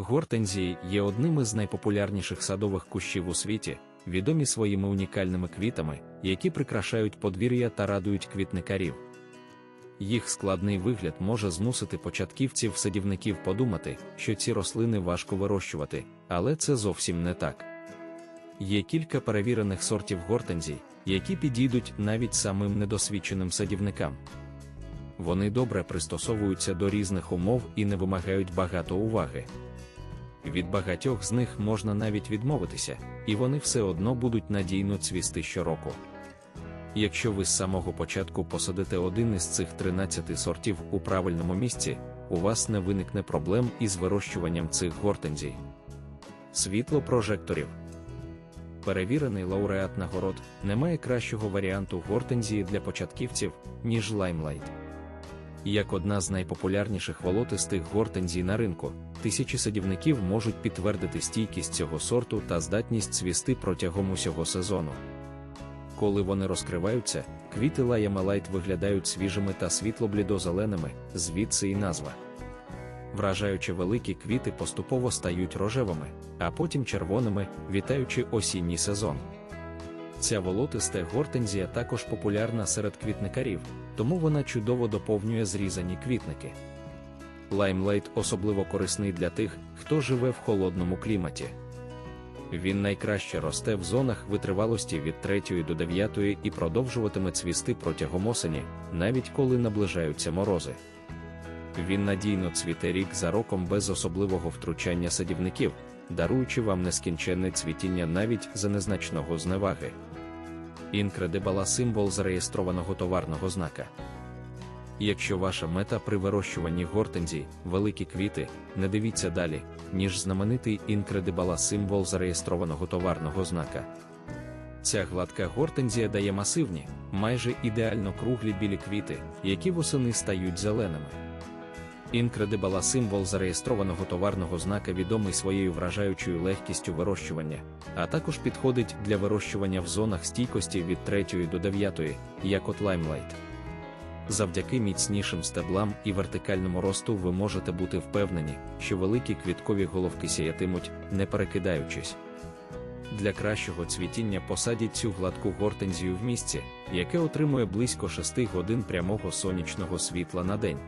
Гортензії є одним із найпопулярніших садових кущів у світі, відомі своїми унікальними квітами, які прикрашають подвір'я та радують квітникарів. Їх складний вигляд може змусити початківців-садівників подумати, що ці рослини важко вирощувати, але це зовсім не так. Є кілька перевірених сортів гортензій, які підійдуть навіть самим недосвідченим садівникам. Вони добре пристосовуються до різних умов і не вимагають багато уваги. Від багатьох з них можна навіть відмовитися, і вони все одно будуть надійно цвісти щороку. Якщо ви з самого початку посадите один із цих 13 сортів у правильному місці, у вас не виникне проблем із вирощуванням цих гортензій. Світло прожекторів. Перевірений лауреат нагород немає кращого варіанту гортензії для початківців, ніж лаймлайт. Як одна з найпопулярніших волотистих гортензій на ринку, тисячі садівників можуть підтвердити стійкість цього сорту та здатність цвісти протягом усього сезону. Коли вони розкриваються, квіти лаямелайт виглядають свіжими та світло-блідозеленими, звідси і назва. Вражаючи великі квіти поступово стають рожевими, а потім червоними, вітаючи осінній сезон. Ця волотиста гортензія також популярна серед квітникарів, тому вона чудово доповнює зрізані квітники. Лаймлайт особливо корисний для тих, хто живе в холодному кліматі. Він найкраще росте в зонах витривалості від 3 до 9 і продовжуватиме цвісти протягом осені, навіть коли наближаються морози. Він надійно цвіте рік за роком без особливого втручання садівників, даруючи вам нескінченне цвітіння навіть за незначного зневаги. Інкредибала символ зареєстрованого товарного знака. Якщо ваша мета при вирощуванні гортензій, великі квіти, не дивіться далі, ніж знаменитий інкредибала символ зареєстрованого товарного знака. Ця гладка гортензія дає масивні, майже ідеально круглі білі квіти, які восени стають зеленими. Інкредибала символ зареєстрованого товарного знака відомий своєю вражаючою легкістю вирощування, а також підходить для вирощування в зонах стійкості від 3 до 9, як от лаймлайт. Завдяки міцнішим стеблам і вертикальному росту ви можете бути впевнені, що великі квіткові головки сіятимуть, не перекидаючись. Для кращого цвітіння посадіть цю гладку гортензію в місці, яке отримує близько 6 годин прямого сонячного світла на день.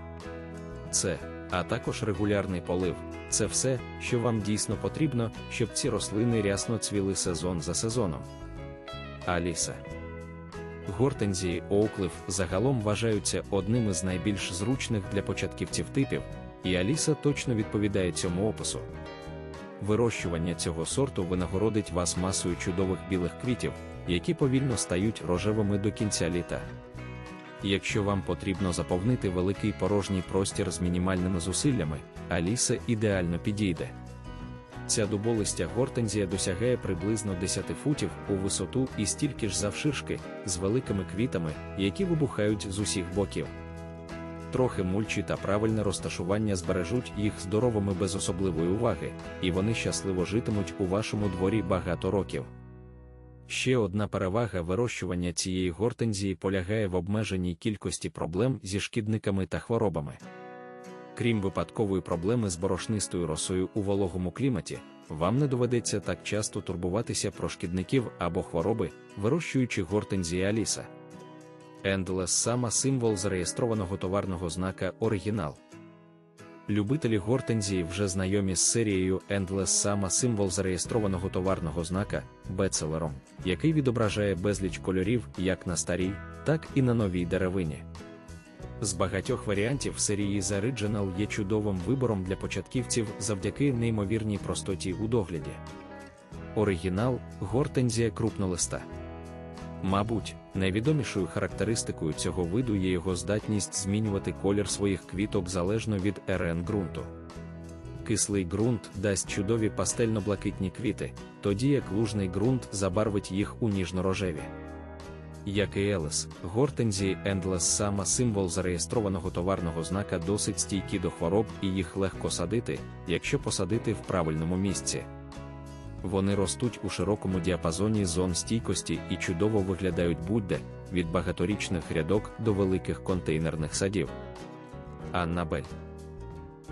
Це, а також регулярний полив це все, що вам дійсно потрібно, щоб ці рослини рясно цвіли сезон за сезоном. Аліса Гортензії Оуклиф загалом вважаються одним із найбільш зручних для початківців типів, і Аліса точно відповідає цьому опису. Вирощування цього сорту винагородить вас масою чудових білих квітів, які повільно стають рожевими до кінця літа. Якщо вам потрібно заповнити великий порожній простір з мінімальними зусиллями, Аліса ідеально підійде. Ця дуболистя гортензія досягає приблизно 10 футів у висоту і стільки ж завширшки, з великими квітами, які вибухають з усіх боків. Трохи мульчі та правильне розташування збережуть їх здоровими без особливої уваги, і вони щасливо житимуть у вашому дворі багато років. Ще одна перевага вирощування цієї гортензії полягає в обмеженій кількості проблем зі шкідниками та хворобами. Крім випадкової проблеми з борошнистою росою у вологому кліматі, вам не доведеться так часто турбуватися про шкідників або хвороби, вирощуючи гортензії Аліса. Endless сама символ зареєстрованого товарного знака оригінал. Любителі гортензії вже знайомі з серією Endless сама символ зареєстрованого товарного знака бецелером, який відображає безліч кольорів як на старій, так і на новій деревині. З багатьох варіантів серії The Original є чудовим вибором для початківців завдяки неймовірній простоті у догляді. Оригінал гортензія крупнолиста. Мабуть, найвідомішою характеристикою цього виду є його здатність змінювати колір своїх квіток залежно від РН ґрунту. Кислий ґрунт дасть чудові пастельно-блакитні квіти, тоді як лужний ґрунт забарвить їх у ніжно-рожеві. Як і Елес, гортензії Endless сама символ зареєстрованого товарного знака досить стійкі до хвороб і їх легко садити, якщо посадити в правильному місці. Вони ростуть у широкому діапазоні зон стійкості і чудово виглядають будь-де, від багаторічних рядок до великих контейнерних садів. Аннабель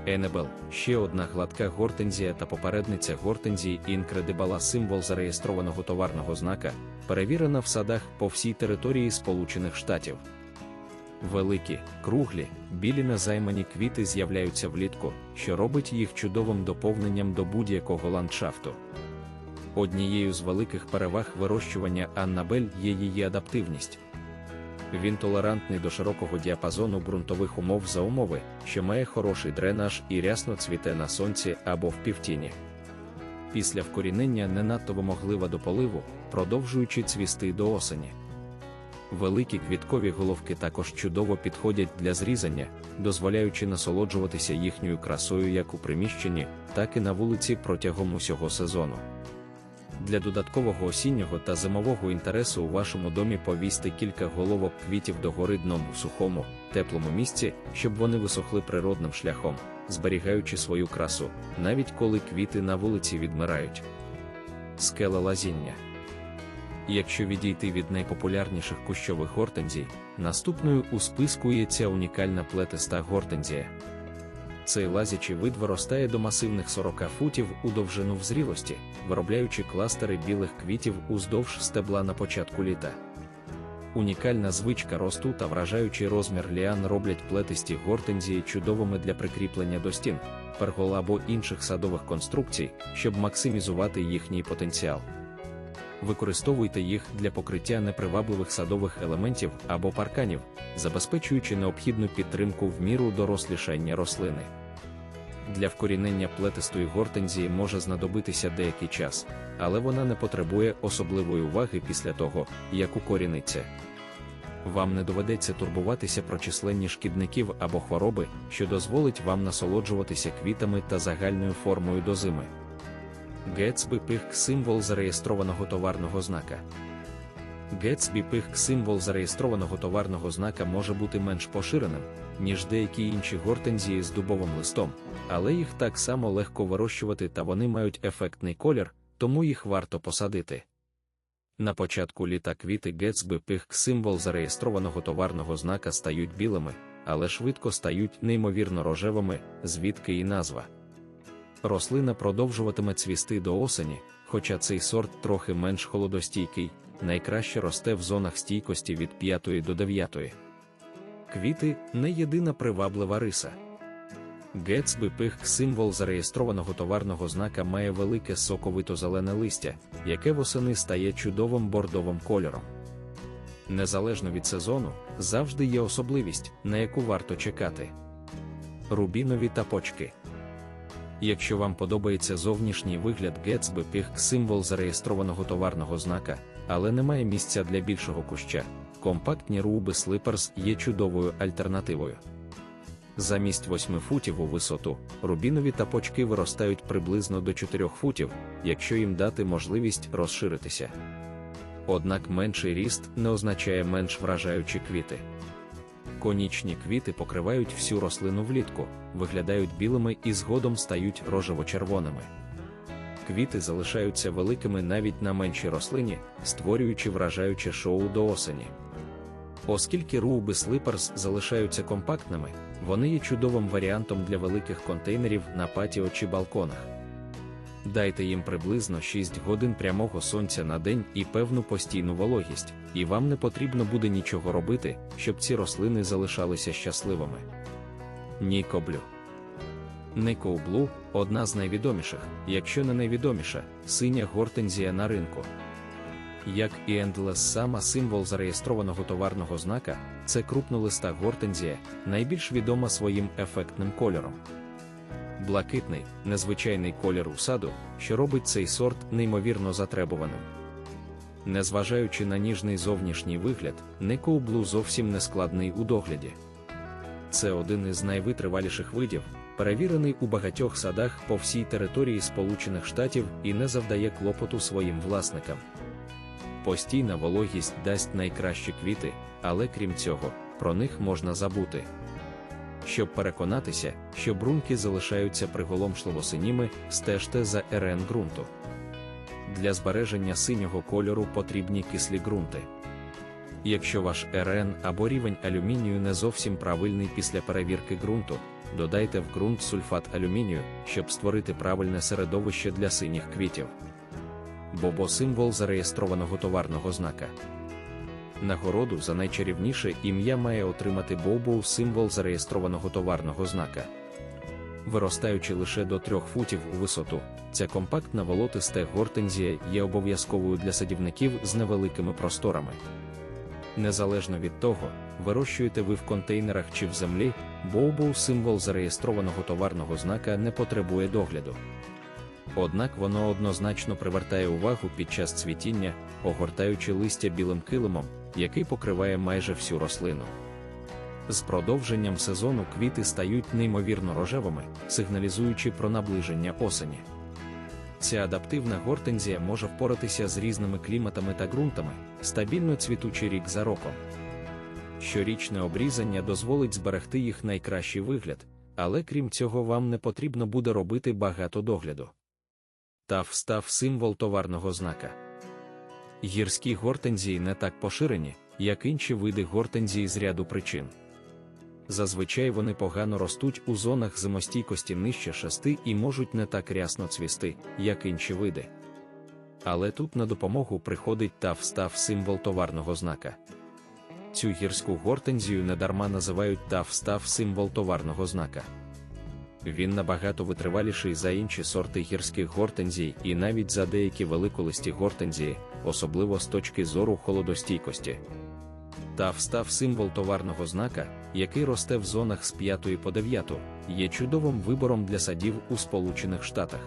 Енебел ще одна гладка гортензія та попередниця гортензії інкредибала символ зареєстрованого товарного знака, перевірена в садах по всій території Сполучених Штатів. Великі, круглі, білі незаймані квіти з'являються влітку, що робить їх чудовим доповненням до будь-якого ландшафту. Однією з великих переваг вирощування Аннабель є її адаптивність. Він толерантний до широкого діапазону ґрунтових умов за умови, що має хороший дренаж і рясно цвіте на сонці або в півтіні. Після вкорінення не надто вимоглива до поливу, продовжуючи цвісти до осені. Великі квіткові головки також чудово підходять для зрізання, дозволяючи насолоджуватися їхньою красою як у приміщенні, так і на вулиці протягом усього сезону. Для додаткового осіннього та зимового інтересу у вашому домі повісьте кілька головок квітів догори дном у сухому, теплому місці, щоб вони висохли природним шляхом, зберігаючи свою красу, навіть коли квіти на вулиці відмирають. Скеле лазіння. Якщо відійти від найпопулярніших кущових гортензій, наступною у списку є ця унікальна плетиста гортензія. Цей лазячий вид виростає до масивних 40 футів у довжину в зрілості, виробляючи кластери білих квітів уздовж стебла на початку літа. Унікальна звичка росту та вражаючий розмір ліан роблять плетисті гортензії чудовими для прикріплення до стін, пергол або інших садових конструкцій, щоб максимізувати їхній потенціал. Використовуйте їх для покриття непривабливих садових елементів або парканів, забезпечуючи необхідну підтримку в міру дорослішання рослини. Для вкорінення плетистої гортензії може знадобитися деякий час, але вона не потребує особливої уваги після того, як укоріниться. Вам не доведеться турбуватися про численні шкідників або хвороби, що дозволить вам насолоджуватися квітами та загальною формою до зими. Гетсбі пихк символ зареєстрованого товарного знака. Гетсбі пихк символ зареєстрованого товарного знака може бути менш поширеним, ніж деякі інші гортензії з дубовим листом, але їх так само легко вирощувати та вони мають ефектний колір, тому їх варто посадити. На початку літа квіти Гетсбі пихк символ зареєстрованого товарного знака стають білими, але швидко стають неймовірно рожевими, звідки і назва. Рослина продовжуватиме цвісти до осені, хоча цей сорт трохи менш холодостійкий, найкраще росте в зонах стійкості від 5 до 9. Квіти не єдина приваблива риса. Гетсби пихк символ зареєстрованого товарного знака має велике соковито-зелене листя, яке восени стає чудовим бордовим кольором. Незалежно від сезону, завжди є особливість, на яку варто чекати. Рубінові тапочки. Якщо вам подобається зовнішній вигляд Gatsby Pig символ зареєстрованого товарного знака, але немає місця для більшого куща, компактні Ruby Slippers є чудовою альтернативою. Замість 8 футів у висоту, рубінові тапочки виростають приблизно до 4 футів, якщо їм дати можливість розширитися. Однак менший ріст не означає менш вражаючі квіти. Конічні квіти покривають всю рослину влітку, виглядають білими і згодом стають рожево-червоними. Квіти залишаються великими навіть на меншій рослині, створюючи вражаюче шоу до осені. Оскільки руби слиперс залишаються компактними, вони є чудовим варіантом для великих контейнерів на патіо чи балконах. Дайте їм приблизно 6 годин прямого сонця на день і певну постійну вологість, і вам не потрібно буде нічого робити, щоб ці рослини залишалися щасливими. Нікоблю. Никоублу одна з найвідоміших, якщо не найвідоміша, синя гортензія на ринку. Як і Endless сама символ зареєстрованого товарного знака, це крупнолиста гортензія, найбільш відома своїм ефектним кольором блакитний, незвичайний колір у саду, що робить цей сорт неймовірно затребуваним. Незважаючи на ніжний зовнішній вигляд, Никоублу зовсім не складний у догляді. Це один із найвитриваліших видів, перевірений у багатьох садах по всій території Сполучених Штатів і не завдає клопоту своїм власникам. Постійна вологість дасть найкращі квіти, але крім цього, про них можна забути. Щоб переконатися, що брунки залишаються приголомшливо синіми, стежте за РН ґрунту. Для збереження синього кольору потрібні кислі ґрунти. Якщо ваш РН або рівень алюмінію не зовсім правильний після перевірки ґрунту, додайте в ґрунт сульфат алюмінію, щоб створити правильне середовище для синіх квітів. Бобо символ зареєстрованого товарного знака. Нагороду за найчарівніше ім'я має отримати Бобоу символ зареєстрованого товарного знака. Виростаючи лише до 3 футів у висоту, ця компактна волотиста гортензія є обов'язковою для садівників з невеликими просторами. Незалежно від того, вирощуєте ви в контейнерах чи в землі, Боубоу символ зареєстрованого товарного знака не потребує догляду. Однак воно однозначно привертає увагу під час цвітіння, огортаючи листя білим килимом, який покриває майже всю рослину. З продовженням сезону квіти стають неймовірно рожевими, сигналізуючи про наближення осені. Ця адаптивна гортензія може впоратися з різними кліматами та ґрунтами, стабільно цвітучи рік за роком. Щорічне обрізання дозволить зберегти їх найкращий вигляд, але крім цього, вам не потрібно буде робити багато догляду. Тав став символ товарного знака. Гірські гортензії не так поширені, як інші види гортензії з ряду причин. Зазвичай вони погано ростуть у зонах зимостійкості нижче шести і можуть не так рясно цвісти, як інші види. Але тут на допомогу приходить та встав символ товарного знака. Цю гірську гортензію недарма називають та встав символ товарного знака. Він набагато витриваліший за інші сорти гірських гортензій і навіть за деякі великолисті гортензії, особливо з точки зору холодостійкості. Та встав символ товарного знака, який росте в зонах з 5 по 9, є чудовим вибором для садів у Сполучених Штатах.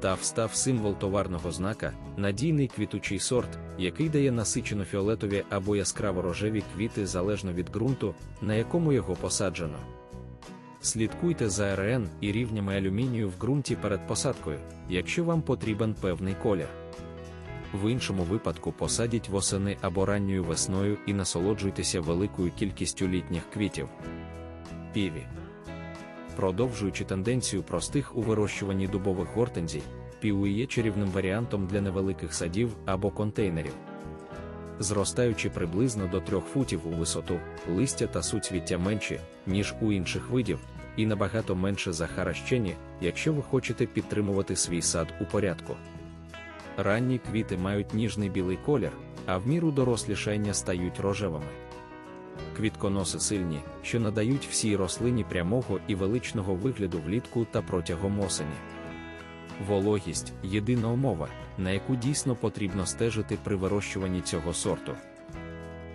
Та встав символ товарного знака, надійний квітучий сорт, який дає насичено фіолетові або яскраво рожеві квіти залежно від ґрунту, на якому його посаджено. Слідкуйте за РН і рівнями алюмінію в ґрунті перед посадкою, якщо вам потрібен певний колір. В іншому випадку посадіть восени або ранньою весною і насолоджуйтеся великою кількістю літніх квітів. Піві. Продовжуючи тенденцію простих у вирощуванні дубових гортензій, піві є чарівним варіантом для невеликих садів або контейнерів. Зростаючи приблизно до 3 футів у висоту, листя та суцвіття менші, ніж у інших видів, і набагато менше захаращені, якщо ви хочете підтримувати свій сад у порядку. Ранні квіти мають ніжний білий колір, а в міру дорослішання стають рожевими. Квітконоси сильні, що надають всій рослині прямого і величного вигляду влітку та протягом осені. Вологість єдина умова, на яку дійсно потрібно стежити при вирощуванні цього сорту.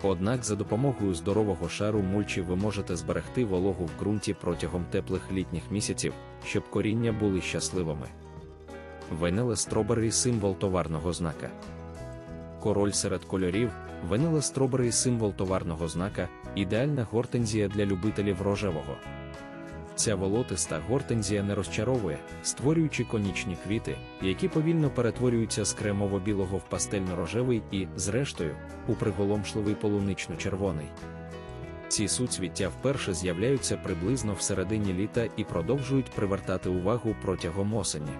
Однак за допомогою здорового шару мульчі ви можете зберегти вологу в ґрунті протягом теплих літніх місяців, щоб коріння були щасливими. Венеле стробери символ товарного знака. Король серед кольорів, венеле стробери символ товарного знака, ідеальна гортензія для любителів рожевого. Ця волотиста гортензія не розчаровує, створюючи конічні квіти, які повільно перетворюються з кремово-білого в пастельно-рожевий і, зрештою, у приголомшливий полунично-червоний. Ці суцвіття вперше з'являються приблизно в середині літа і продовжують привертати увагу протягом осені.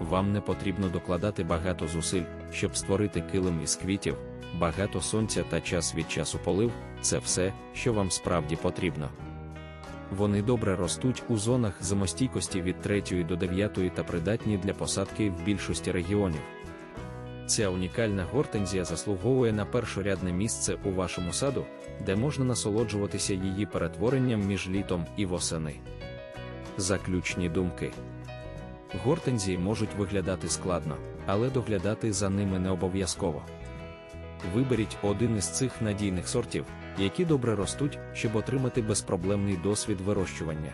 Вам не потрібно докладати багато зусиль, щоб створити килим із квітів, багато сонця та час від часу полив це все, що вам справді потрібно. Вони добре ростуть у зонах зимостійкості від 3 до 9 та придатні для посадки в більшості регіонів. Ця унікальна гортензія заслуговує на першорядне місце у вашому саду, де можна насолоджуватися її перетворенням між літом і восени. Заключні думки. Гортензії можуть виглядати складно, але доглядати за ними не обов'язково. Виберіть один із цих надійних сортів, які добре ростуть, щоб отримати безпроблемний досвід вирощування.